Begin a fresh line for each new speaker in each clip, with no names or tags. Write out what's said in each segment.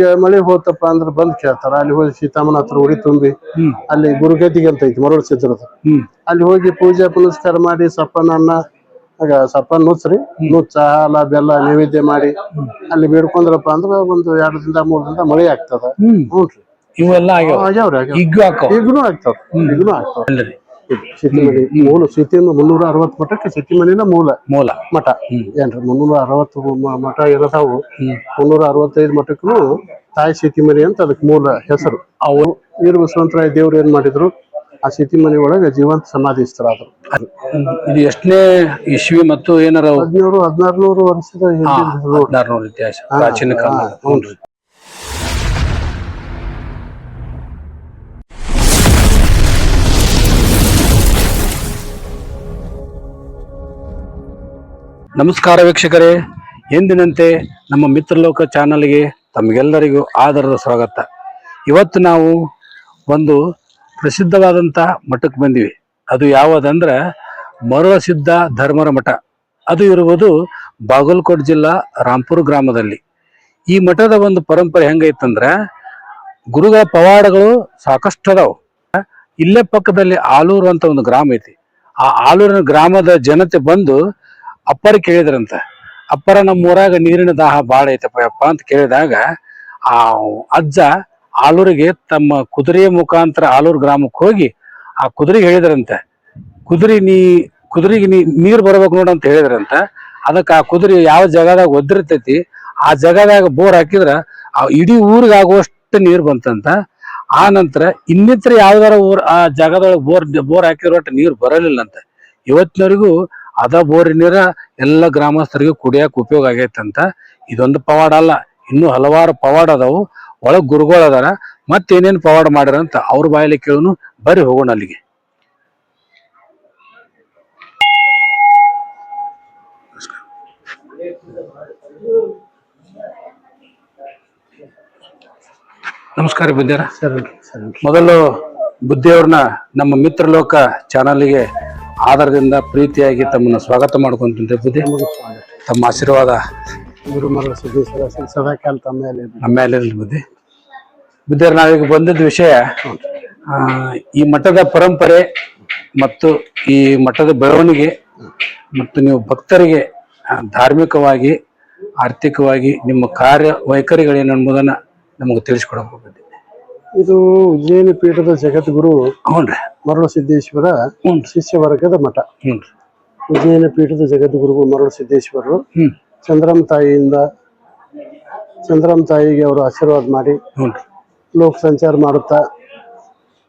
ಈಗ ಮಳೆ ಹೋತಪ್ಪ ಅಂದ್ರೆ ಬಂದ್ ಕೇಳ್ತಾರ. ಅಲ್ಲಿ ಹೋಗಿ ಸೀತಾಮನ ಹತ್ರ ಉಡಿ ತುಂಬಿ ಅಲ್ಲಿ ಗುರುಗದಿಗೆ ಅಂತ ಐತಿ ಮರಳು
ಚಿತ್ರದ
ಅಲ್ಲಿ ಹೋಗಿ ಪೂಜೆ ಪುನಸ್ಕಾರ ಮಾಡಿ ಸಪ್ಪನನ್ನ ಆಗ ಸಪ್ಪನ್ ನುಚ್ಚ್ರಿ ನುಚ್ಚ ಹಾಲ ಬೆಲ್ಲ ನೈವೇದ್ಯ ಮಾಡಿ ಅಲ್ಲಿ ಬೇಡ್ಕೊಂಡ್ರಪ್ಪ ಅಂದ್ರೆ ಒಂದು ಎರಡು ದಿನ ಮೂರ್ ದಿನ ಮಳೆ ಆಗ್ತದ.
ಹ್ಮ್.
ಹ್ಞೂನ್ರಿ
ಇವೆಲ್ಲ ಆಗ್ಯಾವ.
ಆಗ್ಯಾವ್ರಿ ಆಗ್ಯಾವ
ಇಗ್ಗು ಹಾಕವ್
ಈಗನು ಆಗ್ತಾವ. ಈಗನು ಆಗ್ತಾವ. ಸಿಟಿಮನಿ ಮೂಲ ಸಿಟಿಯಿಂದ ಮುನ್ನೂರ ಅರವತ್ ಮಠಕ್ಕೆ ಸಿಟಿಮನಿನ ಮೂಲ.
ಮೂಲ.
ಮಠ. ಏನ್ರಿ ಮುನ್ನೂರ ಅರವತ್ತು ಮಠ
ಇರತಾವು.
ಮುನ್ನೂರ ಅರವತ್ತೈದು ಮಠಕ್ಕೂ ತಾಯಿ ಸಿಟಿಮನಿ ಅಂತ ಅದಕ್ಕೆ ಮೂಲ ಹೆಸರು.
ಅವರು
ವೀರ ಬಸವಂತರಾಯ ದೇವ್ರು ಏನ್ ಮಾಡಿದ್ರು? ಆ ಸಿಟಿಮನಿ ಒಳಗೆ ಜೀವಂತ ಸಮಾಧಿ ಸ್ಥಳಾದ್ರು
ಇದು ಎಷ್ಟನೇ ಇಸ್ವಿ ಮತ್ತು ಏನಾರ
ಹದಿನೇಳು ನೂರು ವರ್ಷದ
ಇತಿಹಾಸ ಪ್ರಾಚೀನ ಕಾಲ
ಹಾ,
ನಮಸ್ಕಾರ ವೀಕ್ಷಕರೇ. ಎಂದಿನಂತೆ ನಮ್ಮ ಮಿತ್ರಲೋಕ ಚಾನಲ್ಗೆ ತಮಗೆಲ್ಲರಿಗೂ ಆದರದ ಸ್ವಾಗತ. ಇವತ್ತು ನಾವು ಒಂದು ಪ್ರಸಿದ್ಧವಾದಂಥ ಮಠಕ್ಕೆ ಬಂದಿವಿ. ಅದು ಯಾವುದಂದ್ರೆ ಮರುಳಸಿದ್ಧ ಧರ್ಮರ ಮಠ. ಅದು ಇರುವುದು ಬಾಗಲಕೋಟೆ ಜಿಲ್ಲಾ ರಾಂಪುರ ಗ್ರಾಮದಲ್ಲಿ. ಈ ಮಠದ ಒಂದು ಪರಂಪರೆ ಹೆಂಗೈತಂದ್ರೆ ಗುರುಗಳ ಪವಾಡಗಳು ಸಾಕಷ್ಟು ಅದಾವು. ಇಲ್ಲೇ ಪಕ್ಕದಲ್ಲಿ ಆಲೂರು ಅಂತ ಒಂದು ಗ್ರಾಮ ಐತಿ. ಆ ಆಲೂರಿನ ಗ್ರಾಮದ ಜನತೆ ಬಂದು ಅಪ್ಪರ ಕೇಳಿದ್ರಂತ. ಅಪ್ಪರ ನಮ್ಮ ಊರಾಗ ನೀರಿನ ದಾಹ ಬಾಳ ಐತಪ್ಪ ಅಪ್ಪ ಅಂತ ಕೇಳಿದಾಗ, ಆ ಅಜ್ಜ ಆಲೂರಿಗೆ ತಮ್ಮ ಕುದುರೆಯ ಮುಖಾಂತರ ಆಲೂರು ಗ್ರಾಮಕ್ಕೆ ಹೋಗಿ ಆ ಕುದುರೆಗೆ ಹೇಳಿದ್ರಂತೆ. ಕುದುರೆ ನೀ, ಕುದುರೆಗೆ ನೀರು ಬರ್ಬೇಕು ನೋಡು ಅಂತ ಹೇಳಿದ್ರಂತ. ಅದಕ್ಕೆ ಆ ಕುದುರೆ ಯಾವ ಜಾಗದಾಗ ಒದ್ದಿರ್ತೈತಿ, ಆ ಜಾಗದಾಗ ಬೋರ್ ಹಾಕಿದ್ರ ಆ ಇಡೀ ಊರಿಗೆ ಆಗುವಷ್ಟು ನೀರು ಬಂತಂತ. ಆ ನಂತರ ಇನ್ನಿತರ ಯಾವ್ದಾರ ಊರ್, ಆ ಜಾಗದೊಳಗೆ ಬೋರ್ ಬೋರ್ ಹಾಕಿರೋ ನೀರು ಬರಲಿಲ್ಲ ಅಂತ ಇವತ್ತಿನವರೆಗೂ ಅದ ಬೋರಿನ ನೀರ ಎಲ್ಲ ಗ್ರಾಮಸ್ಥರಿಗೆ ಕುಡಿಯಕ್ಕೆ ಉಪಯೋಗ ಆಗೈತಂತ ಇದೊಂದು ಪವಾಡ ಅಲ್ಲ. ಇನ್ನೂ ಹಲವಾರು ಪವಾಡ ಅದಾವು. ಒಳಗ್ ಗುರುಗಳು ಅದಾರ. ಮತ್ತೇನೇನು ಪವಾಡ ಮಾಡ್ಯಾರ ಅಂತ ಅವ್ರ ಬಾಯಲ್ಲಿ ಕೇಳುನು. ಬರೀ ಹೋಗೋಣ ಅಲ್ಲಿಗೆ. ನಮಸ್ಕಾರ
ಸರಿ
ಮೊದಲು ಬುದ್ಧಿಯವ್ರನ್ನ ನಮ್ಮ ಮಿತ್ರಲೋಕ ಚಾನಲ್ಗೆ ಆಧಾರದಿಂದ ಪ್ರೀತಿಯಾಗಿ ತಮ್ಮನ್ನು ಸ್ವಾಗತ ಮಾಡ್ಕೊಂತ ಬುದ್ಧಿ ತಮ್ಮ ಆಶೀರ್ವಾದ
ಗುರು ಮರಳ ಸಿದ್ದೇಶ್ವರ ಶ್ರೀ ಸದಾಕಾಲ ತಮ್ಮ.
ನಮ್ಮ ಮೇಲೆ ಇರ್ಲಿ ಬುದ್ಧಿ. ಬುದ್ಧಿಯವ್ರ ನಾವೀಗ ಬಂದಿದ್ದ ವಿಷಯ ಈ ಮಠದ ಪರಂಪರೆ ಮತ್ತು ಈ ಮಠದ ಬೆಳವಣಿಗೆ ಮತ್ತು ನೀವು ಭಕ್ತರಿಗೆ ಧಾರ್ಮಿಕವಾಗಿ ಆರ್ಥಿಕವಾಗಿ ನಿಮ್ಮ ಕಾರ್ಯ ವೈಖರಿಗಳೇನು ಎಂಬುದನ್ನು ನಮಗೆ ತಿಳಿಸ್ಕೊಡಬಹುದು.
ಇದು ಉಜ್ಜಯಿನಿ ಪೀಠದ ಜಗದ್ಗುರು
ಹ್ಞೂನ್ರಿ
ಮರಳು ಸಿದ್ದೇಶ್ವರ ಶಿಷ್ಯ ವರ್ಗದ ಮಠ.
ಹ್ಞೂ
ಉಜ್ಜಯಿನಿ ಪೀಠದ ಜಗದ್ಗುರು ಮರಳು ಸಿದ್ದೇಶ್ವರರು
ಚಂದ್ರಮ್ಮ
ಚಂದ್ರಮ್ ತಾಯಿಯಿಂದ ಚಂದ್ರಮ್ಮ ತಾಯಿಗೆ ಅವರು ಆಶೀರ್ವಾದ ಮಾಡಿ
ಹ್ಞೂನ್ರಿ
ಲೋಕ ಸಂಚಾರ ಮಾಡುತ್ತಾ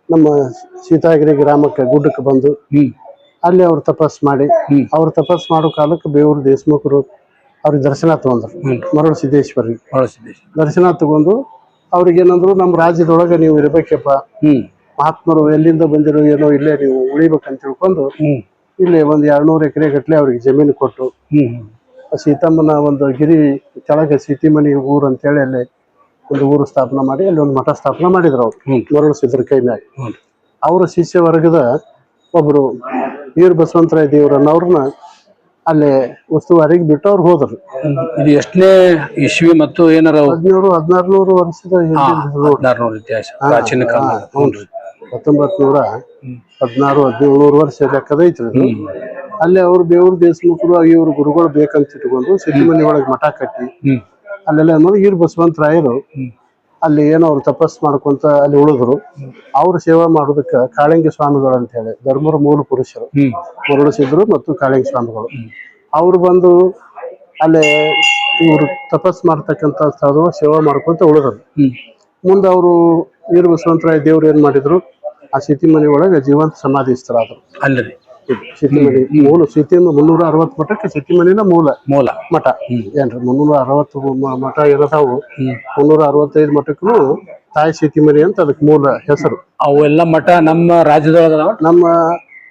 ನಮ್ಮ ಸೀತಾಗಿರಿ ಗ್ರಾಮಕ್ಕೆ ಗುಡ್ಡಕ್ಕೆ ಬಂದು
ಹ್ಮ್
ಅಲ್ಲಿ ಅವ್ರು ತಪಸ್ ಮಾಡಿ
ಹ್ಮ್.
ಅವ್ರು ತಪಸ್ ಮಾಡೋ ಕಾಲಕ್ಕೆ ಬೇವರು ದೇಶಮುಖರು ಅವ್ರಿಗೆ ದರ್ಶನ ತಗೊಂಡ್ರು
ಮರಳ
ಮರಳು ಸಿದ್ದೇಶ್ವರಿಗೆ
ಬಳಸಿದ್ದೀವಿ
ದರ್ಶನ ತಗೊಂಡು ಅವ್ರಿಗೇನಂದ್ರು ನಮ್ಮ ರಾಜ್ಯದೊಳಗೆ ನೀವು ಇರ್ಬೇಕಪ್ಪ.
ಹ್ಮ್.
ಮಹಾತ್ಮರು ಎಲ್ಲಿಂದ ಬಂದಿರೋ ಏನೋ ಇಲ್ಲೇ ನೀವು ಉಳಿಬೇಕಂತ ತಿಳ್ಕೊಂಡು
ಹ್ಮ್.
ಇಲ್ಲಿ ಒಂದು ಎರಡ್ನೂರು ಎಕರೆ ಗಟ್ಟಲೆ ಅವ್ರಿಗೆ ಜಮೀನು ಕೊಟ್ಟು
ಹ್ಮ್
ಸೀತಮ್ಮನ ಒಂದು ಗಿರಿ ಕೆಳಗೆ ಸೀತಿಮನಿ ಊರು ಅಂತೇಳಿ ಅಲ್ಲಿ ಒಂದು ಊರು ಸ್ಥಾಪನೆ ಮಾಡಿ ಅಲ್ಲಿ ಒಂದು ಮಠ ಸ್ಥಾಪನೆ ಮಾಡಿದ್ರು ಅವ್ರು.
ಹ್ಮ್.
ಮರಳು ಸಿದ್ರ ಕೈ ಮ್ಯಾಗ.
ಹ್ಮ್.
ಅವರ ಶಿಷ್ಯ ವರ್ಗದ ಒಬ್ರು ವೀರ ಬಸವಂತರಾಯ ದೇವರನ್ನವ್ರನ್ನ ಅಲ್ಲಿ ಉಸ್ತುವಾರಿಗೆ ಬಿಟ್ಟು ಅವ್ರು ಹೋದ್ರು.
ಇದು ಎಷ್ಟನೇ ಇಸ್ವಿ ಮತ್ತು ಏನಾರ
ಹದಿನೇಳು ಹದಿನಾರ್ನೂರು ವರ್ಷದ.
ಹದಿನಾರುನೂರು ಇತಿಹಾಸ ಪ್ರಾಚೀನ ಕಾಲ
ಹ್ಞೂನ್ರಿ ಹತ್ತೊಂಬತ್ ನೂರ ಹದಿನಾರು ಹದಿನೇಳು ವರ್ಷ ಲೆಕ್ಕದೈತ್ರಿ ಇದು. ಅಲ್ಲಿ ಅವ್ರು ಬೇವ್ರ ದೇಶಮುಖರು ಇವ್ರು ಗುರುಗಳು ಬೇಕಂತ ಇಟ್ಕೊಂಡು ಸಿದ್ಧಿಮನಿ ಒಳಗೆ ಮಠ ಕಟ್ಟಿ ಅಲ್ಲೆಲ್ಲ ಅನ್ನೋದು ಈರ್ ಬಸವಂತರಾಯರು. ಅಲ್ಲಿ ಏನೋ ಅವ್ರು ತಪಸ್ ಮಾಡ್ಕೊಂತ ಅಲ್ಲಿ ಉಳಿದ್ರು. ಅವ್ರ ಸೇವಾ ಮಾಡೋದಕ್ಕೆ ಕಾಳಿಂಗ ಸ್ವಾಮಿಗಳು ಅಂತ ಹೇಳಿ ಧರ್ಮರ ಮೂಲ ಪುರುಷರು ಮರುಳಿಸಿದ್ರು ಮತ್ತು ಕಾಳಿಂಗ ಸ್ವಾಮಿಗಳು. ಅವ್ರು ಬಂದು ಅಲ್ಲೇ ಇವರು ತಪಸ್ ಮಾಡ್ತಕ್ಕಂತ ಸ್ಥಳದೊಳಗೆ ಸೇವಾ ಮಾಡ್ಕೊಂತ ಉಳಿದ್ರು. ಮುಂದೆ ಅವರು ವೀರ ಬಸವಂತರಾಯ ದೇವ್ರು ಏನ್ ಮಾಡಿದ್ರು? ಆ ಸಿಟಿಮನಿ ಒಳಗೆ ಜೀವಂತ ಸಮಾಧಿ ಸ್ಥಳಾದ್ರು
ಅಲ್ಲರಿ
ಸಿಟಿಮನಿ ಮೂಲ ಸಿಟಿಯಿಂದ ಮುನ್ನೂರ ಅರವತ್ತು ಮಠಕ್ಕೆ ಸಿಟಿಮನಿನ ಮೂಲ.
ಮೂಲ.
ಮಠ. ಏನ್ರಿ ಮುನ್ನೂರ ಅರವತ್ತು ಮ- ಮಠ
ಇರತಾವು.
ಮುನ್ನೂರ ಅರವತ್ತೈದು ಮಠಕ್ಕೂ ತಾಯಿ ಸಿತಿಮನಿ ಅಂತ ಅದಕ್ಕೆ ಮೂಲ ಹೆಸರು.
ಅವೆಲ್ಲ ಮಠ ನಮ್ಮ ರಾಜ್ಯದೊಳಗ ಅದಾವ?
ನಮ್ಮ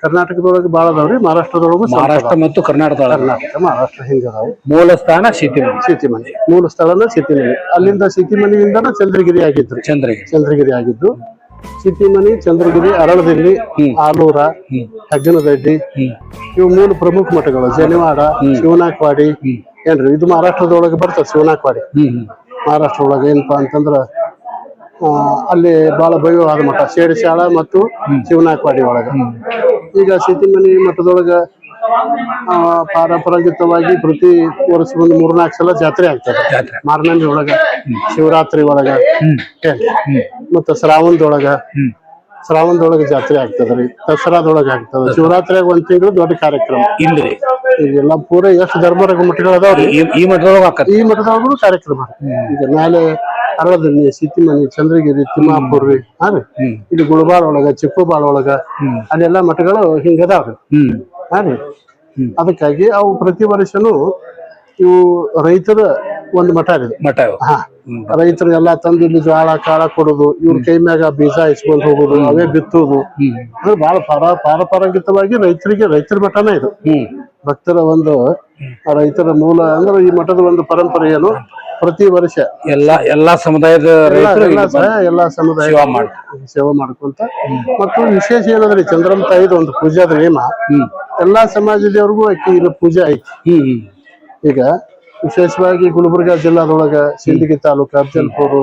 ಕರ್ನಾಟಕದೊಳಗೆ ಭಾಳ ಅದಾವ್ರಿ ಮಹಾರಾಷ್ಟ್ರದೊಳಗೂ ಸ್ವಲ್ಪ
ಮಹಾರಾಷ್ಟ್ರ ಮತ್ತು ಕರ್ನಾಟಕದೊಳಗ.
ಕರ್ನಾಟಕ ಮಹಾರಾಷ್ಟ್ರ ಹಿಂಗ ಅದಾವು.
ಮೂಲ ಸ್ಥಾನ ಸಿಟಿಮನಿ
ಸಿಟಿಮನಿ ಮೂಲ ಸ್ಥಳನ ಸಿಟಿಮನಿ ಅಲ್ಲಿಂದ ಸಿಟಿಮನಿಯಿಂದನ ಚಂದ್ರಗಿರಿ ಆಗಿದ್ರು
ಚಂದ್ರಗಿರಿ.
ಚಂದ್ರಗಿರಿ ಆಗಿದ್ದು. ಸಿಟಿಮನಿ ಚಂದ್ರಗಿರಿ ಅರಳದಿಲ್ಲಿ ಆಲೂರ ಹೆಗ್ಗನದಡ್ಡಿ ಇವು ಮೂರು ಪ್ರಮುಖ ಮಠಗಳು. ಜನಿವಾಡ ಶಿವನಾಕ್ವಾಡಿ ಏನ್ರಿ ಇದು ಮಹಾರಾಷ್ಟ್ರದೊಳಗೆ ಬರ್ತದೆ ಶಿವನಾಕ್ವಾಡಿ. ಮಹಾರಾಷ್ಟ್ರ ಒಳಗೆ ಏನಪ್ಪಾ ಅಂತಂದ್ರ ಅಲ್ಲಿ ಬಹಳ ಭಯವಾದ ಮಠ ಶೇಡಶಾಳ ಮತ್ತು ಶಿವನಾಕ್ವಾಡಿ ಒಳಗ. ಈಗ ಸಿದ್ದಿಮನಿ ಮಠದೊಳಗ ಪಾರಂಪರಾಗತವಾಗಿ ಪ್ರತಿ ವರ್ಷ ಒಂದು ಮೂರ್ನಾಲ್ಕು ಸಲ ಜಾತ್ರೆ ಆಗ್ತದೆ. ಮಾರ್ನಂದಿ ಒಳಗ ಶಿವರಾತ್ರಿ ಒಳಗ? ಮತ್ತ ಶ್ರಾವಣದೊಳಗ ಶ್ರಾವಣದೊಳಗ ಜಾತ್ರೆ ಆಗ್ತದ್ರಿ ದಸರಾದೊಳಗ ಆಗ್ತದ. ಶಿವರಾತ್ರಿಯಾಗ ಒಂದ್ ತಿಂಗಳು ದೊಡ್ಡ ಕಾರ್ಯಕ್ರಮ.
ಇಲ್ರಿ.
ಈಗೆಲ್ಲ ಪೂರ ಎಷ್ಟು ಧರ್ಮರಾಗ ಮಠಗಳು ಅದಾವ್ರಿ
ಈ ಮಠದೊಳಗ
ಈ ಮಠದೊಳಗೂ ಕಾರ್ಯಕ್ರಮ. ಈಗ ಮೇಲೆ ಅರಳದನಿ ಸಿತಿಮನಿ ಚಂದ್ರಗಿರಿ ತಿಮ್ಮಾಪುರ್ ರೀ ಹಾ ರೀ. ಇಲ್ಲಿ ಗುಳಬಾಳ ಒಳಗ ಚಿಕ್ಕಬಾಳ ಒಳಗ ಅಲ್ಲೆಲ್ಲಾ ಮಠಗಳು
ಹಿಂಗದಾವ್ರಿ
ಹಾ ರೀ ಅದಕ್ಕಾಗಿ ಅವು ಪ್ರತಿ ವರ್ಷನು ಇವು ರೈತರ ಒಂದು ಮಠ ಇದೆ
ಮಠ.
ಹಾ. ಎಲ್ಲಾ ತಂದು ಇಲ್ಲಿ ಜೋಳ ಕಾಳ ಕೊಡೋದು ಇವ್ರ ಕೈ ಮ್ಯಾಗ ಬೀಜ ಇಸ್ಕೊಂಡು ಹೋಗುದು ಅವೇ ಬಿತ್ತುದು. ಅಂದ್ರೆ ಬಹಳ ಪಾರ ಪಾರಪಾರಂಗಿತವಾಗಿ ರೈತರಿಗೆ ರೈತರ ಮಠನೇ ಇದು. ಭಕ್ತರ ಒಂದು ರೈತರ ಮೂಲ ಅಂದ್ರೆ ಈ ಮಠದ ಒಂದು ಪರಂಪರೆ ಏನು? ಪ್ರತಿ ವರ್ಷ.
ಎಲ್ಲಾ ಎಲ್ಲಾ ಸಮುದಾಯದ
ಎಲ್ಲ
ರೈತರು ಇಲ್ಲಿ ಬಂದು
ಎಲ್ಲಾ ಸಮುದಾಯ
ಸೇವಾ ಮಾಡ್ತಾರೆ.
ಸೇವೆ ಮಾಡ್ಕೊಂತ. ಮತ್ತು ವಿಶೇಷ ಏನಂದ್ರೆ ಚಂದ್ರಮ್ಮ ತಾಯಿದ ಒಂದು ಪೂಜಾದ ನೇಮ ಎಲ್ಲಾ ಸಮಾಜದವ್ರಿಗೂ ಆಕಿ ಇದು ಪೂಜೆ ಐತಿ.
ಹ್ಮ್ ಹ್ಮ್.
ಈಗ ವಿಶೇಷವಾಗಿ ಗುಲ್ಬರ್ಗ ಜಿಲ್ಲಾದೊಳಗ ಸಿಂದಗಿ ತಾಲೂಕು ಅಫಜಲ್ಪುರ್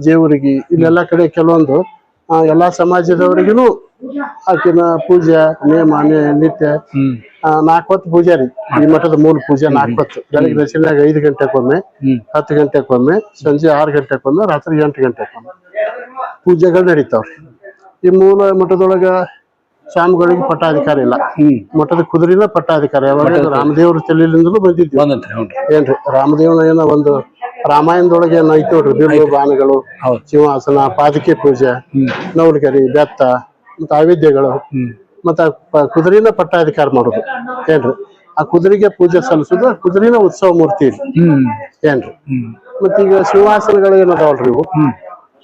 ಜೇವರಿಗಿ ಇಲ್ಲೆಲ್ಲಾ ಕಡೆ ಕೆಲವೊಂದು ಆ, ಎಲ್ಲಾ ಸಮಾಜದವರಿಗೂ ಆಕಿನ ಪೂಜೆ ನೇಮ ನಿತ್ಯ ನಾಲ್ಕು ಹೊತ್ತು ಪೂಜೆ ರೀ. ಈ ಮಠದ ಮೂಲ ಪೂಜೆ ನಾಲ್ಕು ಹೊತ್ತು ಬೆಳಗ್ಗೆ ದರ್ಶನಾಗ ಐದು ಗಂಟೆಗೊಮ್ಮೆ
ಹ್ಮ್.
ಹತ್ತು ಗಂಟೆಗೊಮ್ಮೆ ಸಂಜೆ ಆರು ಗಂಟೆಗೊಮ್ಮೆ ರಾತ್ರಿ ಎಂಟು ಗಂಟೆಗೊಮ್ಮೆ ಪೂಜೆಗಳು ನಡೀತಾವ್ರಿ. ಈ ಮೂಲ ಮಠದೊಳಗ ಸ್ವಾಮಿಗಳಿಗೆ ಪಟ್ಟಾಧಿಕಾರಿ ಇಲ್ಲ. ಮಠದ ಕುದುರಿನ ಪಟ್ಟಾಧಿಕಾರಿ. ಯಾವಾಗ ರಾಮದೇವ್ರ ತಲೆಯಿಂದಲೂ ಬಂದಿದ್ವಿ. ಏನ್ರಿ ರಾಮದೇವನ ಏನೋ ಒಂದು ರಾಮಾಯಣದೊಳಗೆ ಏನೋ ಐತಿ ನೋಡ್ರಿ. ಬಿಲ್ಲು ಬಾಣಗಳು ಸಿಂಹಾಸನ ಪಾದಕೆ ಪೂಜೆ ನವಲಗರಿ ಬೆತ್ತ ಮತ್ತು ಆವಿದ್ಯಗಳು ಮತ್ತು ಕುದುರೆನ ಪಟ್ಟಾಧಿಕಾರ ಮಾಡೋದು. ಏನ್ರಿ? ಆ ಕುದುರೆಗೆ ಪೂಜೆ ಸಲ್ಲಿಸೋದು ಕುದುರೆನ ಉತ್ಸವ ಮೂರ್ತಿ ಏನ್ರಿ?
ಮತ್ತೆ
ಈಗ ಸಿಂಹಾಸನಗಳು ಏನದಾವಲ್ರಿ ಇವು?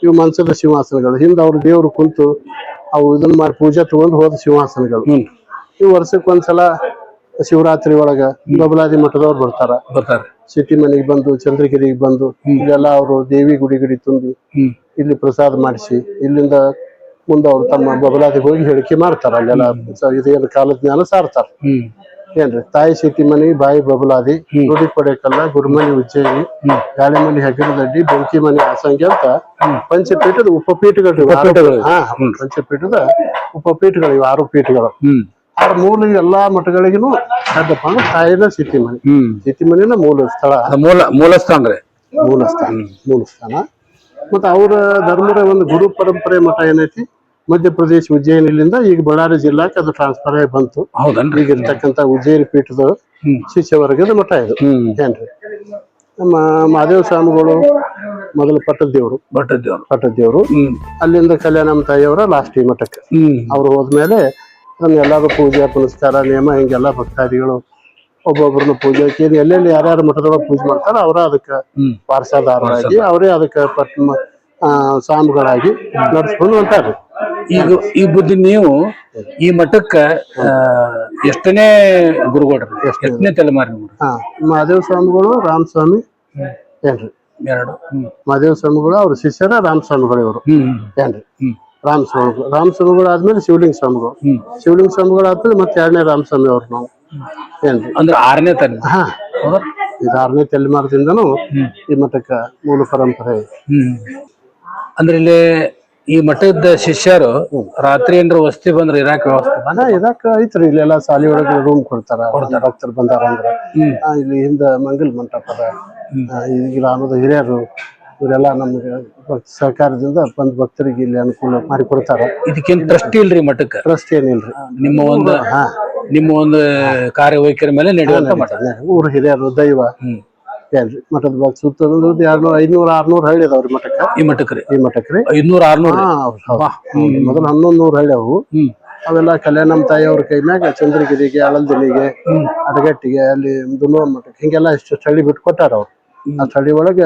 ಇವು ಮನ್ಸದ ಸಿಂಹಾಸನಗಳು. ಹಿಂದ ಅವ್ರ ದೇವ್ರು ಕುಂತು ಅವು ಇದನ್ನ ಮಾಡಿ ಪೂಜೆ ತಗೊಂಡು ಹೋದ ಸಿಂಹಾಸನಗಳು.
ಈ
ಇವು ವರ್ಷಕ್ಕೆ ಒಂದ್ಸಲ ಶಿವರಾತ್ರಿ ಒಳಗ ಬಬಲಾದಿ ಮಠದವ್ರು ಬರ್ತಾರ.
ಬರ್ತಾರೆ.
ಸಿಟಿ ಮನೆಗೆ ಬಂದು ಚಂದ್ರಗಿರಿಗೆ ಬಂದು ಇಲ್ಲೆಲ್ಲ ಅವರು ದೇವಿ ಗುಡಿ ಗುಡಿ ತುಂಬಿ ಇಲ್ಲಿ ಪ್ರಸಾದ ಮಾಡಿಸಿ ಇಲ್ಲಿಂದ ಮುಂದೆ ಅವ್ರು ತಮ್ಮ ಬಬಲಾದಿಗೆ ಹೋಗಿ ಹೇಳಿಕೆ ಮಾಡ್ತಾರ ಅಲ್ಲೆಲ್ಲ ಇದೇನು ಕಾಲದ ಜ್ಞಾನ ಸಾರ್ತಾರ. ಏನ್ರಿ? ತಾಯಿ ಸಿಟಿ ಮನಿ ಬಾಯಿ ಬಬಲಾದಿ ಗುಡಿ ಕೊಡೆಕಲ್ಲ ಗುರುಮನಿ ಉಜ್ಜಯಿನಿ ಗಾಳಿಮನಿ ಹೆಗ್ಗಡದಡ್ಡಿ ಬೆಂಕಿ ಮನಿ ಆಸಂಗಿ ಅಂತ ಪಂಚಪೀಠದ ಉಪಪೀಠಗಳು ಪಂಚಪೀಠದ ಉಪಪೀಠಗಳು ಇವು ಆರು ಪೀಠಗಳು. ಆರು ಮೂಲ ಎಲ್ಲಾ ಮಠಗಳಿಗೂ ಅದಪ್ಪ ಅಂದ್ರೆ ತಾಯಿನ ಸಿಟಿ ಮನಿ. ಸಿಟಿ ಮನಿನ ಮೂಲ ಸ್ಥಳ.
ಮೂಲ ಮೂಲ ಸ್ಥಾನ ರೀ
ಮೂಲ ಸ್ಥಾನ. ಮೂಲ ಸ್ಥಾನ. ಮತ್ತೆ ಅವರ ಧರ್ಮದ ಒಂದು ಗುರು ಪರಂಪರೆ ಮಠ ಏನೈತಿ? ಮಧ್ಯಪ್ರದೇಶ ಉಜ್ಜಯಿನಿಲಿಂದ ಈಗ ಬಳ್ಳಾರಿ ಜಿಲ್ಲಾಕ್ಕೆ ಅದು ಟ್ರಾನ್ಸ್ಫರ್ ಆಗಿ ಬಂತು.
ಈಗಿರ್ತಕ್ಕಂಥ
ಈಗ ಉಜ್ಜಯಿನಿ ಪೀಠದ ಶಿಷ್ಯ ವರ್ಗದ ಮಠ ಇದು. ಏನ್ರಿ? ನಮ್ಮ ಮಹಾದೇವ ಸ್ವಾಮಿಗಳು ಮೊದಲು ಪಟ್ಟದೇವರು ಪಟ್ಟದೇವರು
ಪಟ್ಟದೇವರು
ಅಲ್ಲಿಂದ ಕಲ್ಯಾಣಮ್ಮ ತಾಯಿಯವರ ಲಾಸ್ಟ್ ಈ ಮಠಕ್ಕೆ. ಅವ್ರು ಹೋದ್ಮೇಲೆ ನಮ್ಮ ಎಲ್ಲಾರು ಪೂಜೆ ಪುನಸ್ಕಾರ ನಿಯಮ ಹಿಂಗೆಲ್ಲ ಭಕ್ತಾದಿಗಳು ಒಬ್ಬೊಬ್ರನ್ನ ಪೂಜೆ ಹಾಕಿ ಎಲ್ಲೆಲ್ಲಿ ಯಾರ್ಯಾರು ಮಠದೊಳಗೆ ಪೂಜೆ ಮಾಡ್ತಾರ ಅವರ ಅದಕ್ಕೆ ಪಾರ್ಸಾದಾರರಾಗಿ ಅವರೇ ಅದಕ್ಕೆ ಪಟ್ ಸ್ವಾಮಿಗಳಾಗಿ ನಡ್ಸ್ಕೊಂಡು ಹೊಂಟಾರ್ರಿ.
ಈಗ ಈ ಬುದ್ಧಿ ನೀವು ಈ ಮಠಕ್ಕ ಎಷ್ಟನೇ ಗುರುಗಳ್ರಿ? ಎಷ್ಟನೇ ತಲೆಮಾರಿ
ಹಾ ಮಹಾದೇವ ಸ್ವಾಮಿಗಳು ರಾಮಸ್ವಾಮಿ ಏನ್ರಿ?
ಎರಡು.
ಮಹಾದೇವ ಸ್ವಾಮಿಗಳು ಅವ್ರ ಶಿಷ್ಯರ ರಾಮಸ್ವಾಮಿಗಳು ಇವರು.
ಹ್ಮ್
ಏನ್ರಿ?
ರಾಮಸ್ವಾಮಿಗಳು.
ರಾಮ ಸ್ವಾಮಿಗಳು ರಾಮ ಸ್ವಾಮಿಗಳು ಆದ್ಮೇಲೆ ಶಿವಲಿಂಗ ಸ್ವಾಮಿಗಳು. ಶಿವಲಿಂಗ ಸ್ವಾಮಿಗಳು ಆದ್ಮೇಲೆ ಮತ್ತೆ ಎರಡನೇ ರಾಮಸ್ವಾಮಿ ಅವ್ರು ನಾವು. ಏನ್ರಿ?
ಅಂದ್ರೆ ಆರನೇ ತಲೆ.
ಹಾ. ಇದು ಆರನೇ ತಲೆಮಾರದಿಂದನೂ ಈ ಮಠಕ್ಕ ಮೂಲ ಪರಂಪರೆ.
ಅಂದ್ರೆ ಇಲ್ಲಿ ಈ ಮಠದ ಶಿಷ್ಯರು ರಾತ್ರಿ ಏನ್ರ ವಸ್ತಿ ಬಂದ್ರೆ ಇರಾಕ ವ್ಯವಸ್ಥೆ
ಇರಾಕ ಇದಕ್ಕ ಐತ್ರಿ ಇಲ್ಲೆಲ್ಲ ಸಾಲಿ ಒಳಗೆ ರೂಮ್ ಕೊಡ್ತಾರ ಡಾಕ್ಟರ್ ಬಂದಾರ ಅಂದ್ರ. ಆ, ಇಲ್ಲಿ ಹಿಂದ ಮಂಗಲ್ ಮಂಟಪ ಅದ ಆ, ಈ ಗ್ರಾಮದ ಹಿರಿಯರು ಇವರೆಲ್ಲ ನಮ್ಗೆ ಭಕ್ತ ಸಹಕಾರದಿಂದ ಬಂದ್ ಭಕ್ತರಿಗೆ ಇಲ್ಲಿ ಅನುಕೂಲ ಮಾಡಿ ಕೊಡ್ತಾರ.
ಇದಕ್ಕೇನ್ ಟ್ರಸ್ಟ್ ಇಲ್ರಿ ಮಠಕ್ಕೆ?
ಟ್ರಸ್ಟ್ ಏನಿಲ್ರಿ
ನಿಮ್ಮ ಒಂದು
ಹಾ.
ನಿಮ್ಮ ಒಂದು ಕಾರ್ಯವೈಖರಿ ಮೇಲೆ ನಡೆಯುವಂತ ಮಠ.
ಊರ ಹಿರಿಯರು ದೈವ.
ಹ್ಮ್.
ಏನ್ರಿ ಮಠದ ಭಕ್ತ ಸುತ್ತಲೂ ಎರಡ್ನೂರ ಐದ್ನೂರ ಆರ್ನೂರ್ ಹಳ್ಳಿ ಅದಾವ್ರಿ ಮಠಕ್ಕ.
ಈ ಮಠಕ್ಕೆ ರೀ?
ಈ ಮಠಕ್ರಿ
ಐದ್ನೂರ ಆರ್ನೂರ
ಹಾ ಹೌದ್ ಹೌದ್. ಮೊದಲು ಹನ್ನೊಂದು ನೂರ್ ಹಳ್ಳಿ ಅವು
ಹ್ಮ್.
ಅವೆಲ್ಲ ಕಲ್ಯಾಣಮ್ಮ ತಾಯಿ ಅವ್ರ ಕೈ ಮ್ಯಾಗ ಚಂದ್ರಗಿರಿಗೆ ಅಳಲ್ದಿನಿಗೆ ಅಡಗಟ್ಟಿಗೆ ಅಲ್ಲಿ ದುನ್ನೂರ್ ಮಠಕ್ಕೆ ಹಿಂಗೆಲ್ಲ ಇಷ್ಟು ಸ್ಥಳಿ ಬಿಟ್ಟು ಕೊಟ್ಟಾರ ಅವ್ರು ಆ ಸ್ಥಳಿ ಒಳಗ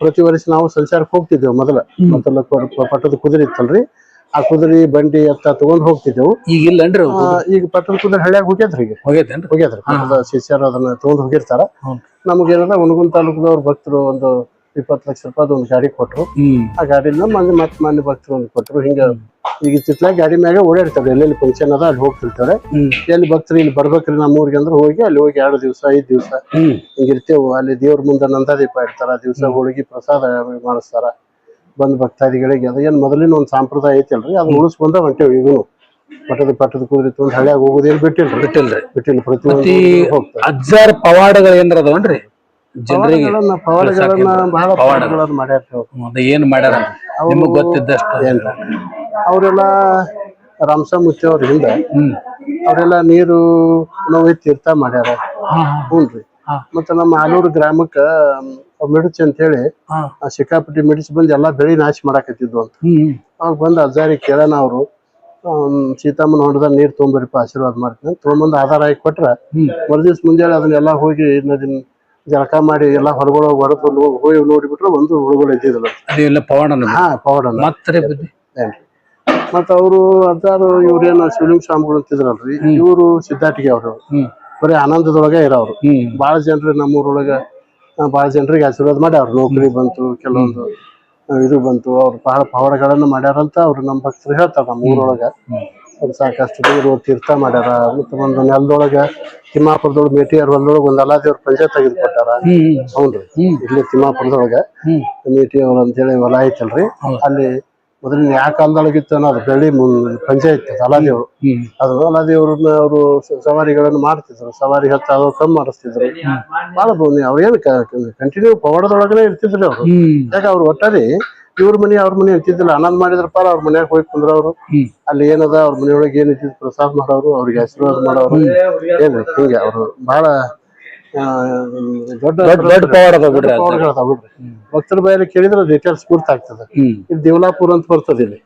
ಪ್ರತಿ ವರ್ಷ ನಾವು ಸಂಚಾರಕ್ಕೆ ಹೋಗ್ತಿದ್ದೇವೆ ಮೊದಲ. ಮೊದಲ ಪ- ಪ- ಪಟ್ಟದ ಕುದುರೆ ಇತ್ತಲ್ರಿ. ಆ ಕುದುರೆ ಬಂಡಿ ಅಂತ ತಗೊಂಡ್ ಹೋಗ್ತಿದ್ದೆವು.
ಈಗ ಇಲ್ಲ
ಆ, ಈಗ ಪಟ್ಟದ ಕುದುರೆ ಹಳ್ಳಿಯಾಗ ಹೋಗ್ಯದ್ರಿ ಈಗ.
ಹೋಗೈತೇನ್ರಿ
ಹೋಗ್ಯದ್ರಿ. ಶಿಷ್ಯರು ಅದನ್ನ ತಗೊಂಡ್ ಹೋಗಿರ್ತಾರ. ನಮಗೇನದ ಹುಣಗುನ್ ತಾಲೂಕದವ್ರ ಭಕ್ತರು ಒಂದು ಇಪ್ಪತ್ತು ಲಕ್ಷ ರೂಪಾಯಿ ಒಂದು ಗಾಡಿ ಕೊಟ್ರು.
ಹ್ಮ್.
ಆ ಗಾಡಿನ ಮಂದಿ ಮತ್ತೆ ಮಂದಿ ಭಕ್ತರು ಒಂದು ಕೊಟ್ರು. ಹಿಂಗ ಈಗ ಚಿತ್ಲಾಗ ಗಾಡಿ ಮ್ಯಾಗ ಓಡಾಡ್ತಾರೆ. ಎಲ್ಲೆಲ್ಲಿ ಫಂಕ್ಷನ್ ಅದ ಅಲ್ಲಿ ಹೋಗ್ತಿರ್ತಾರೆ.
ಹ್ಮ್.
ಎಲ್ಲಿ ಭಕ್ತರು ಇಲ್ಲಿ ಬರ್ಬೇಕ್ರಿ ನಮ್ಮ ಊರಿಗೆ ಅಂದ್ರೆ ಹೋಗಿ ಅಲ್ಲಿ ಹೋಗಿ ಎರಡು ದಿವಸ ಐದ್ ದಿವಸ
ಹ್ಮ್.
ಹಿಂಗಿರ್ತೇವು. ಅಲ್ಲಿ ದೇವ್ರ ಮುಂದೆ ನಂದಾದೀಪ ಇಡ್ತಾರ. ದಿವಸ ಹೋಳಿಗೆ ಪ್ರಸಾದ ಮಾಡಿಸ್ತಾರ. ಬಂದ್ ಭಕ್ತಾದಿಗಳಿಗೆ ಅದ. ಏನ್ ಮೊದಲಿನ ಒಂದು ಸಂಪ್ರದಾಯ ಐತಲ್ರಿ? ಅದು ಉಳಿಸ್ಕೊಂಡ ಹೊಂಟೇವಿ ಈಗೂ ಪಟ್ಟದ ಪಟ್ಟದ ಕುದುರೆ ತೊಗೊಂಡು ಹಳ್ಯಾಗ ಹೋಗುದೇನ್ ಬಿಟ್ಟಿಲ್ರಿ?
ಬಿಟ್ಟಿಲ್ರಿ.
ಬಿಟ್ಟಿಲ್ಲ ಪ್ರತಿ ಹೋಗ್ತಾರೆ.
ಅಜ್ಜಾರ್ ಪವಾಡಗಳು ಏನ್ರ ಅದಾವನ್ರಿ ಜನರಿಗೆ?
ಪವಾಡಗಳನ್ನ ಪವಾಡಗಳನ್ನ ಬಹಳ
ಪವಾಡಗಳು.
ಪವಾಡಗಳನ್ನ ಮಾಡ್ಯಾರ
ಅದ ಏನ್ ಮಾಡ್ಯಾರ? ನಿಮಗ್ ಗೊತ್ತಿದ್ದಷ್ಟು.
ಏನ್ರ? ಅವರೆಲ್ಲ ರಾಮಸಮುತ್ತಿ ಅವ್ರ ಹಿಂದ. ಅವರೆಲ್ಲ ನೀರು ನೋವಿ ತೀರ್ಥ ಮಾಡ್ಯಾರ.
ಹಾ
ಹ್ಞೂನ್ರಿ
ಹಾ.
ಮತ್ತ ನಮ್ಮ ಆಲೂರು ಗ್ರಾಮಕ್ಕ ಮಿಡಿಚ್ ಅಂತ ಹೇಳಿ ಆ ಸಿಕ್ಕಾಪಟ್ಟಿ ಮಿಡಿಚ್ ಬಂದ್ ಎಲ್ಲಾ ಬೆಳಿ ನಾಶ ಮಾಡಾಕತ್ತಿದ್ವು ಅಂತ. ಅವಾಗ ಬಂದ್ ಅಜ್ಜಾರಿ ಕೇಳೋಣ ಅವರು ಸೀತಾಮನ ಹೊಂಡದ ನೀರ್ ತೊಗೊಂಬರಿಪ್ಪ ಆಶೀರ್ವಾದ ಮಾಡ್ತೀನಿ ಅಂತ ಆಧಾರ ಹಾಕಿ ಕೊಟ್ರ
ಮರು
ಮರುದಿವ್ಸ ಮುಂಜಾನೆ ಅದನ್ನೆಲ್ಲ ಹೋಗಿ ನದಿನ ಜಳಕ ಮಾಡಿ ಎಲ್ಲಾ ಹೊರಗೊಳ ಹೊರತು ಹೋಗಿ ನೋಡಿಬಿಟ್ರೆ ಒಂದು ಹುಡುಗಳು ಇದ್ದಿದ್ದಿಲ್ಲ.
ಅದೆಲ್ಲ ಪವಾಡನ
ಹಾ ಪವಾಡನ
ಮತ್ತೆ
ಅವರು ಅದಾರು ಇವ್ರೇನ ಶಿವಲಿಂಗ ಸ್ವಾಮಿಗಳು ಅಂತಿದ್ರಲ್ರಿ ಇವರು ಸಿದ್ಧಾಟಿಗೆ ಅವರು. ಬರೀ ಆನಂದದೊಳಗ ಇರೋರು.
ಬಹಳ
ಜನರು ಜನರು ನಮ್ಮೂರೊಳಗ ಬಾಳ ಜನರಿಗೆ ಆಶೀರ್ವಾದ ಮಾಡ್ಯಾರ ನೌಕರಿ ಬಂತು ಕೆಲವೊಂದು ಇದು ಬಂತು. ಅವ್ರು ಬಹಳ ಪವಾಡಗಳನ್ನು ಮಾಡ್ಯಾರಂತ ಅವ್ರು ನಮ್ಮ ಭಕ್ತರು ಹೇಳ್ತಾರ ನಮ್ಮ ಊರೊಳಗ. ಅವ್ರು ಸಾಕಷ್ಟು ದೇವರು ತೀರ್ಥ ಮಾಡ್ಯಾರ. ಮತ್ತು ಒಂದು ನೆಲದೊಳಗ ತಿಮ್ಮಾಪುರದೊಳಗ ಮೇಟಿಯರ್ ಹೊಲದೊಳಗ ಒಂದ್ ಅಲಾ ದೇವ್ರ ಪಂಚಾಯತ್ ತೆಗೆದು ಕೊಟ್ಟಾರ ಹೌನ್ರಿ. ಇಲ್ಲಿ ತಿಮ್ಮಾಪುರದೊಳಗ.
ಹ್ಮ್.
ಮೇಟಿ ಅವ್ರ ಅಂತೇಳಿ ಹೊಲ ಐತಲ್ರಿ. ಅಲ್ಲಿ ಮೊದಲಿನ ಯಾ ಕಾಲದೊಳಗಿತ್ತು ಅನ್ನೋದು ಬೆಳ್ಳಿ ಪಂಚಾಯತ್
ಅಲಾದಿಯವರು
ಅದು ಅಲಾದೇವ್ರನ್ನ ಅವರು ಸವಾರಿಗಳನ್ನು ಮಾಡ್ತಿದ್ರು. ಸವಾರಿ ಹತ್ತ ಅದು ಕಮ್ಮಿ ಮಾಡಿಸ್ತಿದ್ರು. ಬಹಳ ಭೂಮಿ ಏನು ಕಂಟಿನ್ಯೂ ಪವಾಡದೊಳಗನೆ ಇರ್ತಿದ್ರು ಅವರು. ಯಾಕೆ ಅವ್ರು ಒಟ್ಟಾರೆ ಇವ್ರ ಮನೆ ಅವ್ರ ಮನಿ ಇರ್ತಿದ್ದಿಲ್ಲ. ಆನಂದ್ ಮಾಡಿದ್ರಪ್ಪ ಅವ್ರ ಮನ್ಯಾಗ ಹೋಗಿ ಕುಂದ್ರ
ಅವರು
ಅಲ್ಲಿ ಏನದ ಅವ್ರ ಮನೆಯೊಳಗೆ ಏನ್ ಇರ್ತಿದ್ರು ಪ್ರಸಾದ ಮಾಡೋರು ಅವ್ರಿಗೆ ಆಶೀರ್ವಾದ ಮಾಡೋರು. ಏನು ಹಿಂಗೆ ಅವರು ಬಹಳ ದೊಡ್ಡ
ದೊಡ್ಡ ಪವಾಡ ಅದಾವ ಬಿಡ್ರಿ ಅದಾವ
ಪವಾಡಗಳದಾವ್ ಬಿಡ್ರಿ ಭಕ್ತರ ಬಾಯಲ್ಲಿ ಕೇಳಿದ್ರೆ ಡೀಟೇಲ್ಸ್
ಹ್ಮ್.
ಇಲ್ಲಿ ದೇವಲಾಪುರ ಅಂತ ಬರ್ತದೆ ಇಲ್ಲಿ.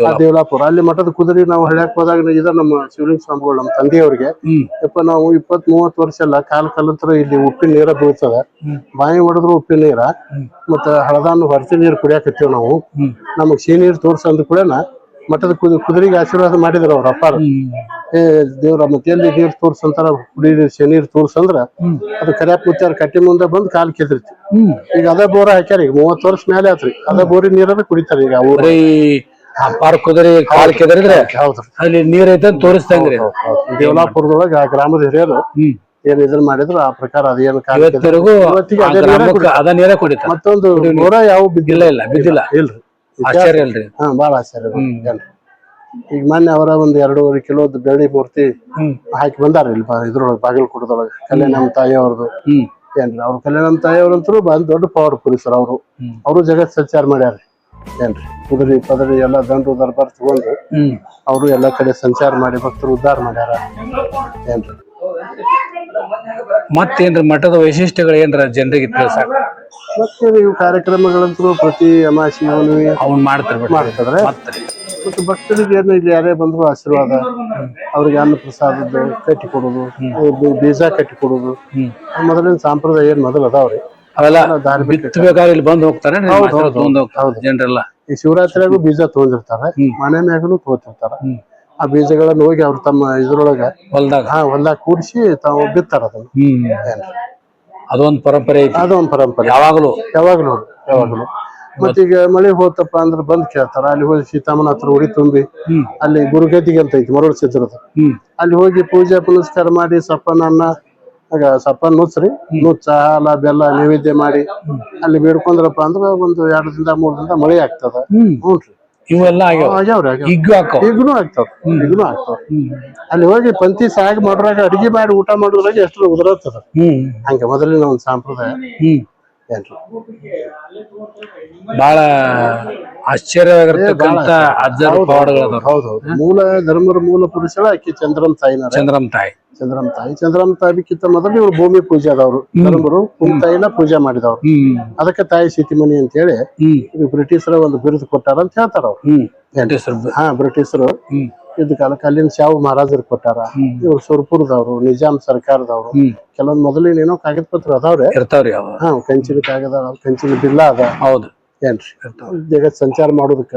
ಆ ದೇವಲಾಪುರ. ಅಲ್ಲಿ ಮಠದ ಕುದುರೆ ನಾವು ಹಳ್ಯಾಕ್ ಹೋದಾಗ ಇದ ನಮ್ಮ ಶಿವಲಿಂಗ ಸ್ವಾಮಿಗಳು ನಮ್ಮ ತಂದೆಯವ್ರಿಗೆ. ಯಪ್ಪ ನಾವು ಇಪ್ಪತ್ ಮೂವತ್ ವರ್ಷ ಎಲ್ಲ ಕಾಲ ಕಲಂತರ ಇಲ್ಲಿ ಉಪ್ಪಿನ ನೀರ ಬೀಳ್ತದ. ಬಾಯಿ ಹೊಡೆದ್ರು ಉಪ್ಪಿನ ನೀರ ಮತ್ತ ಹಳದಾನು ಹೊರತಿ ನೀರ್ ಕುಡಿಯಾಕತ್ತೀವಿ ನಾವು. ನಮಗ್ ಸಿಹಿ ನೀರ್ ತೋರ್ಸಂದ ಕೂಡನ ಮಠದ ಕುದು ಕುದುರೆಗೆ ಆಶೀರ್ವಾದ ಮಾಡಿದ್ರು ಅವ್ರ ಅಪ್ಪಾರು. ಏ ದೇವ್ರ ಮತ್ತೆ ಎಲ್ಲಿ ನೀರ್ ತೋರ್ಸಂತಾರ ಕುಡಿ ಶನೀರ್ ನೀರ್ ತೋರ್ಸಂದ್ರ ಅದು ಕರ್ಯಾಪ್ ಮುಚ್ಚಾರ ಕಟ್ಟಿ ಮುಂದೆ ಬಂದ್ ಕಾಲ್ ಕೆದ್ರಿತಿ. ಈಗ ಅದ ಬೋರ ಹಾಕ್ಯಾರ ಈಗ ಮೂವತ್ ವರ್ಷ ಮೇಲೆ ಆತ್ರಿ. ಅದ ಬೋರಿ ನೀರದ ಕುಡಿತಾರ ಈಗ
ಅವ್ರ ಅಪ್ಪಾರ ಕುದುರೆ ಕಾಲ್ ಕೆದರಿದ್ರೆ ಅಲ್ಲಿ ನೀರ್ ಐತೆ ಅಂತ ತೋರಿಸ್ದಂಗ್ರಿ.
ದೇವಲಾಪುರದೊಳಗ ಆ ಗ್ರಾಮದ ಹಿರಿಯರು ಏನ್ ಇದನ್ನ ಮಾಡಿದ್ರು ಆ ಪ್ರಕಾರ ಅದೇನು
ಇವತ್ತಿಗೂ
ಅದೇ ನೀರೇ ಕುಡಿತಾರೆ.
ಕುಡಿತ
ಮತ್ತೊಂದು ಬೋರ ಯಾವ ಬಿದ್ದಿಲ್ಲ.
ಇಲ್ಲ ಬಿದ್ದಿಲ್ಲ.
ಇಲ್ರಿ
ಆಶ್ಚರ್ಯ ಅಲ್ರಿ?
ಹಾ ಬಾಳ ಆಶ್ಚರ್ಯ
ಹ್ಮ್.
ಈಗ ಮೊನ್ನೆ ಅವರ ಒಂದ್ ಎರಡೂವರೆ ಕಿಲೋದ್ ಬೆಳ್ಳಿ ಮೂರ್ತಿ
ಹ್ಮ್.
ಹಾಕಿ ಬಂದಾರ ಇಲ್ಲಿ ಬಾ- ಇದ್ರೊಳಗ ಕಲ್ಯಾಣ ಕಲ್ಯಾಣಮ್ಮ ನಮ್ಮ ತಾಯಿಯವ್ರದ್ದು
ಹ್ಮ್.
ಏನ್ರಿ ಅವ್ರ ಕಲ್ಯಾಣ ನಮ್ಮ ತಾಯಿಯವ್ರಂತೂ ಬಂದ್ ದೊಡ್ಡ ಪವರ್ ಪುರುಷರು ಅವರು.
ಹ್ಮ್.
ಅವರು ಜಗತ್ ಸಂಚಾರ ಮಾಡ್ಯಾರ ಏನ್ರಿ ಕುದುರೆ ಪದರಿ ಎಲ್ಲ ದಂಡು ದರ್ಬಾರ್ ತಗೊಂಡು
ಹ್ಮ್.
ಅವರು ಎಲ್ಲ ಕಡೆ ಸಂಚಾರ ಮಾಡಿ ಭಕ್ತರು ಉದ್ಧಾರ ಮಾಡ್ಯಾರ. ಏನ್ರಿ.
ಮತ್ತೇನ್ರಿ ಮಠದ ವೈಶಿಷ್ಟ್ಯಗಳು ಏನ್ರ ಜನರಿಗೆ ತಿಳಿಸಾಕ
ಮತ್ತೆ ಕಾರ್ಯಕ್ರಮಗಳಂತೂ ಪ್ರತಿ ಅಮಾಸಿ ಹುಣ್ಣಿಮೆ
ಮಾಡ್ತಾರೆ ಮಾಡ್ತಾರೆ.
ಮತ್ತೆ. ಭಕ್ತರಿಗೆ ಏನು ಇಲ್ಲಿ ಯಾರೇ ಬಂದ್ರು ಆಶೀರ್ವಾದ. ಅವ್ರಿಗೆ ಅನ್ನ ಪ್ರಸಾದದ್ದು ಕಟ್ಟಿ ಕೊಡೋದು ಬೀಜ ಕಟ್ಟಿ ಕೊಡೋದು. ಮೊದಲಿನ ಸಾಂಪ್ರದಾಯ ಏನ್ ಮೊದಲು ಅದಾವ್ರಿ?
ಅವೆಲ್ಲ
ದಾರಿ ಬಿಟ್ಟು
ಬಿತ್ತಬೇಕಾದ್ರೆ ಇಲ್ಲಿ ಬಂದು ಹೋಗ್ತಾರೆ ತಗೊಂಡ್ ಜನರೆಲ್ಲ.
ಈ ಶಿವರಾತ್ರಿಯಾಗೂ ಬೀಜ ತಗೊಂಡಿರ್ತಾರೆ. ಮನೆ ಮ್ಯಾಗೂ ತಗೋತಿರ್ತಾರ ಆ ಬೀಜಗಳನ್ನ ಹೋಗಿ ಅವ್ರು ತಮ್ಮ ಇದ್ರೊಳಗ
ಹೊಲ್ದಾಗ.
ಹಾ ಹೊಲ್ದಾಗ ಕೂಡಿಸಿ ತಾವು ಬಿತ್ತಾರ ಅದನ್ನ.
ಹ್ಮ್. ಅದೊಂದ್ ಪರಂಪರೆ ಐತಿ.
ಅದೊಂದ್ ಪರಂಪರೆ.
ಯಾವಾಗಲೂ.
ಯಾವಾಗಲೂ ಯಾವಾಗಲೂ. ಮತ್ತೆ ಮತ್ತೀಗ ಮಳೆ ಹೋತಪ್ಪ ಅಂದ್ರೆ ಬಂದ್ ಕೇಳ್ತಾರ. ಅಲ್ಲಿ ಹೋಗಿ ಸೀತಾಮನ ಹತ್ರ ಉಡಿ ತುಂಬಿ ಅಲ್ಲಿ ಗುರುಗದ್ದಿಗೆ ಅಂತ ಐತಿ ಮರಳು
ಹ್ಮ್.
ಅಲ್ಲಿ ಹೋಗಿ ಪೂಜೆ ಪುನಸ್ಕಾರ ಮಾಡಿ ಸಪ್ಪನ ಅನ್ನ ಆಗ ಸಪ್ಪನ್ ನುಚ್ಚ್ರಿ ನುಚ್ಚ ಹಾಲ ಬೆಲ್ಲ ನೈವೇದ್ಯ ಮಾಡಿ ಅಲ್ಲಿ ಬೇಡ್ಕೊಂಡ್ರಪ್ಪ ಅಂದ್ರ ಒಂದು ಎರಡು ದಿನ ಮೂರ್ ದಿನ ಮಳೆ ಆಗ್ತದ. ಹ್ಞೂನ್ರಿ.
ಇವೆಲ್ಲ ಆಗ್ಯಾವ.
ಆಗ್ಯಾವ್ರಿ ಆಗ್ಯಾವ
ಇಗ್ಗು ಹಾಕವ್
ಈಗನು ಆಗ್ತಾವ ಈಗನು ಆಗ್ತಾವ ಅಲ್ಲಿ ಹೋಗಿ ಪಂಚಿ ಸಾಗ್ ಮಾಡೋರಾಗ ಅಡಿಗೆ ಮಾಡಿ ಊಟ ಮಾಡೋದ್ರಾಗ ಎಷ್ಟು ಉದುರತ್ತದ?
ಹ್ಮ್.
ಹಂಗ ಮೊದಲಿನ ಒಂದು ಸಂಪ್ರದಾಯ.
ಹ್ಮ್.
ಏನ್ರಿ?
ಬಹಳ ಆಶ್ಚರ್ಯವಾಗಿರ್ತಕ್ಕಂತ ಅಜ್ಜರ
ಹೌದು,
ಪವಾಡಗಳದಾವ
ಹೌದು ಮೂಲ ಧರ್ಮರ ಮೂಲ ಪುರುಷರ ಆಕಿ ಚಂದ್ರಮ್ ತಾಯಿ
ಚಂದ್ರಮ್ ತಾಯಿ.
ಚಂದ್ರಮ್ ತಾಯಿ. ಚಂದ್ರಮ್ ತಾಯಿಕ್ಕಿಂತ ಮೊದಲು ಇವ್ರು ಭೂಮಿ ಪೂಜೆ ಆದವ್ರು. ಧರ್ಮರು ಭೂಮಿ ತಾಯಿನ ಪೂಜೆ ಮಾಡಿದವ್ರು. ಅದಕ್ಕೆ ತಾಯಿ ಸೀತಿಮಣಿ ಅಂತ ಹೇಳಿ ಬ್ರಿಟಿಷರ ಒಂದು ಬಿರುದು ಕೊಟ್ಟಾರ ಅಂತ ಹೇಳ್ತಾರ ಅವ್ರು. ಹಾ ಬ್ರಿಟಿಷರು ಇದ್ದ ಕಾಲಕ್ಕೆ ಅಲ್ಲಿನ ಶಾವು ಮಹಾರಾಜರು ಕೊಟ್ಟಾರ. ಇವ್ರು ಸುರ್ಪುರದವ್ರು ನಿಜಾಮ್ ಸರ್ಕಾರದವ್ರು. ಕೆಲವೊಂದ್ ಮೊದಲಿನ ಏನೋ ಕಾಗದ ಪತ್ರ ಅದಾವ್ರೆ.
ಇರ್ತಾವ್ರಿ
ಹಾ ಕಂಚಿನ ಕಾಗದ ಕಂಚಿನ ಬಿಲ್ಲ ಅದ.
ಹೌದು.
ಏನ್ರಿ? ಜಗತ್ ಸಂಚಾರ ಮಾಡೋದಕ್ಕ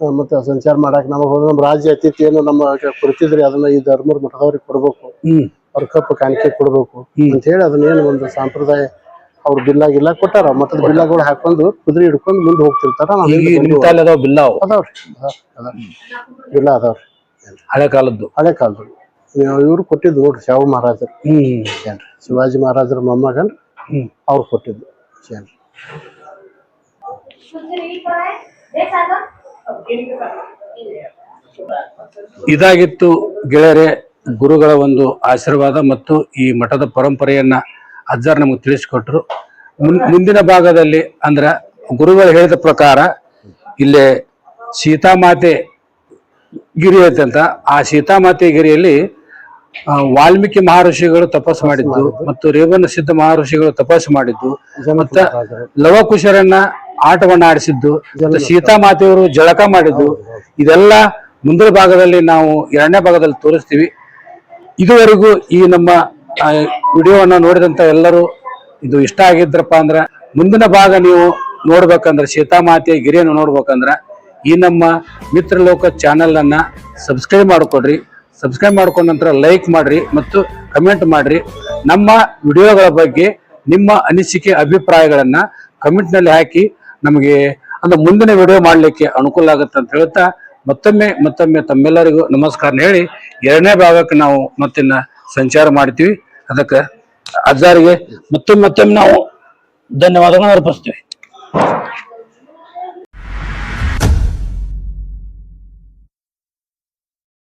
ಮತ್ತೆ ಸಂಚಾರ ಮಾಡಕ್ ನಮಗ್ ನಮ್ಮ ರಾಜ್ಯ ಅತಿಥಿ ಏನು ನಮ್ಮ ಕುರಿತಿದ್ರೆ ಅದನ್ನ ಈ ಧರ್ಮರ ಮಠದವ್ರಿಗೆ ಕೊಡ್ಬೇಕು.
ಹ್ಮ್.
ಅವ್ರ ಕಪ್ಪು ಕಾಣಿಕೆ ಕೊಡ್ಬೇಕು. ಅಂತ ಹೇಳಿ ಅದನ್ನ ಏನು ಒಂದು ಸಂಪ್ರದಾಯ ಅವ್ರ ಬಿಲ್ಲ ಗಿಲ್ಲ ಕೊಟ್ಟಾರ. ಮತ್ತದ ಬಿಲ್ಲಗಳು ಹಾಕೊಂಡು ಕುದುರೆ ಹಿಡ್ಕೊಂಡು ಮುಂದೆ ಹೋಗ್ತಿರ್ತಾರ. ಅದಾವ್ರಿ ಅದಾವ್, ಅದಾವ್. ಬಿಲ್ಲ ಅದಾವ್ರಿ
ಹಳೆ ಕಾಲದ್ದು.
ಹಳೆ ಕಾಲದ್ದು. ಇವ್ರು ಕೊಟ್ಟಿದ್ದು ನೋಡ್ರಿ ಶಾಹು ಮಹಾರಾಜರು. ಶಿವಾಜಿ ಮಹಾರಾಜರ ಮೊಮ್ಮಗನ್
ಹ್ಮ್.
ಅವ್ರು ಕೊಟ್ಟಿದ್ದು. ಏನ್ರಿ?
ಇದಾಗಿತ್ತು ಗೆಳೆಯರೆ ಗುರುಗಳ ಒಂದು ಆಶೀರ್ವಾದ ಮತ್ತು ಈ ಮಠದ ಪರಂಪರೆಯನ್ನ ಅಜ್ಜರ್ ನಮಗೆ ತಿಳಿಸಿಕೊಟ್ರು. ಮುಂದಿನ ಭಾಗದಲ್ಲಿ ಅಂದ್ರ ಗುರುಗಳು ಹೇಳಿದ ಪ್ರಕಾರ ಇಲ್ಲೇ ಸೀತಾಮಾತೆ ಗಿರಿ ಐತೆ ಅಂತ. ಆ ಸೀತಾಮಾತೆ ಗಿರಿಯಲ್ಲಿ ವಾಲ್ಮೀಕಿ ಮಹರ್ಷಿಗಳು ತಪಸ್ಸು ಮಾಡಿದ್ದು ಮತ್ತು ರೇವಣ ಸಿದ್ಧ ಮಹರ್ಷಿಗಳು ತಪಸ್ಸು ಮಾಡಿದ್ದು. ಮತ್ತ ಲವಕುಶರನ್ನ ಆಟವನ್ನ ಆಡಿಸಿದ್ದು ಸೀತಾ ಮಾತೆಯವರು ಜಳಕ ಮಾಡಿದ್ದು ಇದೆಲ್ಲ ಮುಂದಿನ ಭಾಗದಲ್ಲಿ ನಾವು ಎರಡನೇ ಭಾಗದಲ್ಲಿ ತೋರಿಸ್ತೀವಿ. ಇದುವರೆಗೂ ಈ ನಮ್ಮ ವಿಡಿಯೋವನ್ನು ನೋಡಿದಂತ ಎಲ್ಲರೂ ಇದು ಇಷ್ಟ ಆಗಿದ್ರಪ್ಪ ಅಂದ್ರೆ ಮುಂದಿನ ಭಾಗ ನೀವು ನೋಡ್ಬೇಕಂದ್ರ ಸೀತಾಮಾತೆಯ ಗಿರಿಯನ್ನು ನೋಡ್ಬೇಕಂದ್ರೆ ಈ ನಮ್ಮ ಮಿತ್ರಲೋಕ ಚಾನೆಲ್ ಅನ್ನ ಸಬ್ಸ್ಕ್ರೈಬ್ ಮಾಡ್ಕೊಡ್ರಿ. ಸಬ್ಸ್ಕ್ರೈಬ್ ಮಾಡ್ಕೊಂಡ ನಂತರ ಲೈಕ್ ಮಾಡ್ರಿ ಮತ್ತು ಕಮೆಂಟ್ ಮಾಡ್ರಿ. ನಮ್ಮ ವಿಡಿಯೋಗಳ ಬಗ್ಗೆ ನಿಮ್ಮ ಅನಿಸಿಕೆ ಅಭಿಪ್ರಾಯಗಳನ್ನ ಕಮೆಂಟ್ನಲ್ಲಿ ಹಾಕಿ ನಮಗೆ ಅಂದ್ರೆ ಮುಂದಿನ ವಿಡಿಯೋ ಮಾಡ್ಲಿಕ್ಕೆ ಅನುಕೂಲ ಆಗುತ್ತೆ ಅಂತ ಹೇಳ್ತಾ ಮತ್ತೊಮ್ಮೆ ಮತ್ತೊಮ್ಮೆ ತಮ್ಮೆಲ್ಲರಿಗೂ ನಮಸ್ಕಾರ ಹೇಳಿ ಎರಡನೇ ಭಾಗಕ್ಕೆ ನಾವು ಮತ್ತಿನ್ನ ಸಂಚಾರ ಮಾಡ್ತೀವಿ. ಅದಕ್ಕೆ ಅಜ್ಜಾರಿಗೆ ಮತ್ತೊಮ್ಮೆ ಮತ್ತೊಮ್ಮೆ ನಾವು ಧನ್ಯವಾದಗಳನ್ನು ಅರ್ಪಿಸ್ತೀವಿ.